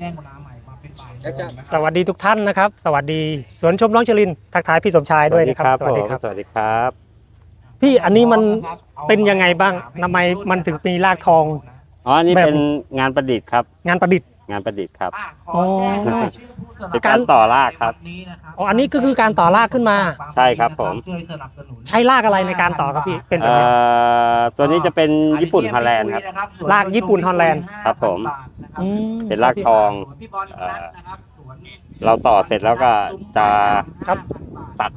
แจ้งเวลาใหม่มาเป็นบ่ายแล้วจะโมงนะคสรับ วัสดีทุกท่านนะครับ สวัสดีสวนชมน้องชลินทักทายพี่สมชายด้วยนะครับสวัสดีครับผมสวัสดีครับ พี่อันนี้มันเป็นยังไงบ้างทำไมมันถึงมีรากทอง อ๋ออันนี่แบบ เป็นงานประดิษฐ์ครับ งานประดิษฐ์ งานประดิษฐ์ครับ อะขอแจ้งรายชื่อผู้สนับสนุนเป็นการต่อรากครับในวันนี้นะครับอ๋ออันนี้ก็คือการต่อรากขึ้นมา ใช่ครับผม ช่วยสนับสนุน ใช้รากอะไรในการต่อครับพี่เป็นแบบเอ่นี้ อตัวนี้จะเป็นญี่ปุ่นฮอลแลนด์ครับรากญี่ปุ่นฮอลแลนด์ ครับผม อืม เป็นรากทองพี่บอลนัทนะครับสวนเราต่อเสร็จแล้วก็จะครับตัด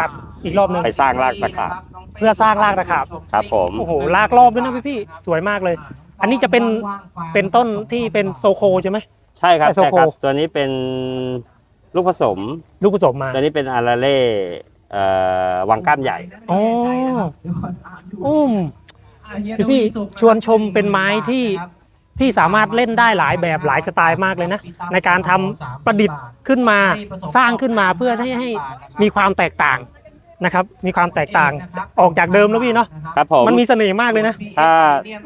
ตัดอีกรอบหนึงไปสร้างรากตะขาบ เพื่อสร้างรากตะขาบ ครับผม โอ้โหรากรอบด้วยนะพี่พี่สวยมากเลย อันนี้จะเป็นเป็นต้นที่เป็นโซโคใช่ไหม ใช่ครับไอโซใช่โค ครับ ตัวนี้เป็นลูกผสม ลูกผสมมา ตัวนี้เป็นอาราเล่เอ่อวังก้านใหญ่อ๋ออุ้มพี่พี่ชวนชมเป็นไม้ที่ ที่สามารถเล่นได้หลายแบบหลายสไตล์มากเลยนะ ในการทำประดิษฐ์ขึ้นมาสร้างขึ้นมาเพื่อให้ให้มีความแตกต่าง นะครับ มีความแตกต่างออกจากเดิมแล้วพี่เนาะครับผม มันมีเสน่ห์มากเลยนะ ถ้า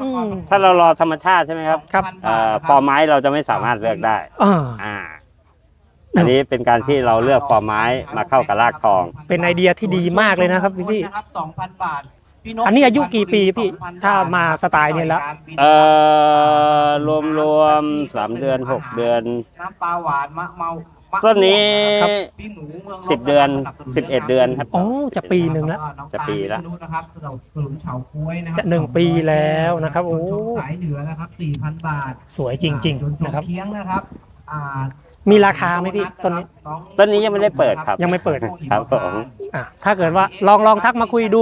อืม ถ้าเรารอธรรมชาติใช่ไหมครับครับ เอ่อฟอร์ไม้เราจะไม่สามารถเลือกได้อ่า อ่าอันนี้เป็นการที่เราเลือกฟอร์ไม้มาเข้ากับรากทอง เป็นไอเดียที่ดีมากเลยนะครับพี่พี่สองพันบาทพี่นกอันนี้อายุกี่ปีพี่ถ้ามาสไตล์นี้แล้ว เอ่อรวมรวมสามเดือนหกเดือน น้ำปลาหวานมะเมา ต้นนี้ครับพี่หมูเมืองสิบเดือนสิบเอ็ดเดือนครับ โอ้จะปีหนึ่งแล้วจะปีละนะครับสนุนสนุนเฉาก้วยนะครัจะหนึ่งปีแล้วนะครับโอ้สายเหนือนะครับสี่พันบาท สวยจริง ๆ นะครับเคียงนะครับอ่ามีราคาไหมพี่ต้นนี้ต้นนี้ยังไม่ได้เปิดครับ ยังไม่เปิดครับผมอะถ้าเกิดว่าลองลองทักมาคุยดู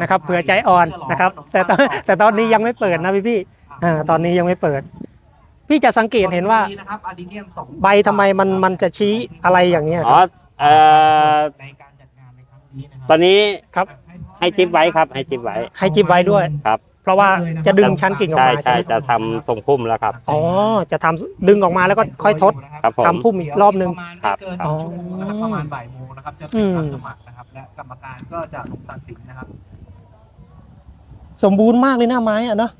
นะครับเผื่อใจอ่อนนะครับ แต่ตอนแต่ตอนนี้ยังไม่เปิดนะพี่พี่อ่าตอนนี้ยังไม่เปิด พี่จะสังเกตเห็นว่านะครับอะดีเนียมสองใบทำไมมันมันจะชี้อะไรอย่างเงี้ยอ๋อเอ่อในการจัดงานในครั้งนี้นะครัตอนนี้ครับให้จิ๊บไว้ครับ ให้จิ๊บไว้ ให้จิบไว้ด้วย ครับ เพราะว่าจะดึงชั้นกิ่งออกใช่มาใช่ไหมจะทำทรงพุ่มแล้วครับ อ๋อจะทำดึงออกมาแล้วก็ค่อยทดครับผม ทำพุ่มอีกรอบนึงประมาณไม่เกินครับ ชั่วโมงนะครับประมาณบ่ายโมงนะครับจะเป็นรับสมัครนะครับและกรรมการก็จะลงตัดสินนะครับสมบูรณ์มากเลยหน้าไม้อะเนาะ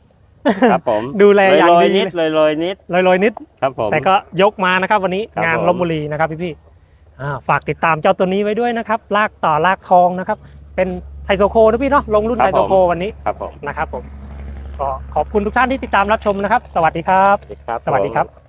ครับผมดูแลอย่างโรยดีๆนิดโรยโรยๆนิดลอยๆนิดครับผมแต่ก็ยกมานะครับ วันนี้ครับงานผมลบบุรีนะครับพี่พี่ๆอ่าฝากติดตามเจ้าตัวนี้ไว้ด้วยนะครับ ลากต่อลากทองนะครับ เป็นไทโซโคนะพี่เนาะลงรุ่นไทโซโควันนี้ครับผมนะครับผมก็ขอบคุณทุกท่านที่ติดตามรับชมนะครับ สวัสดีครับ สวัสดีครับ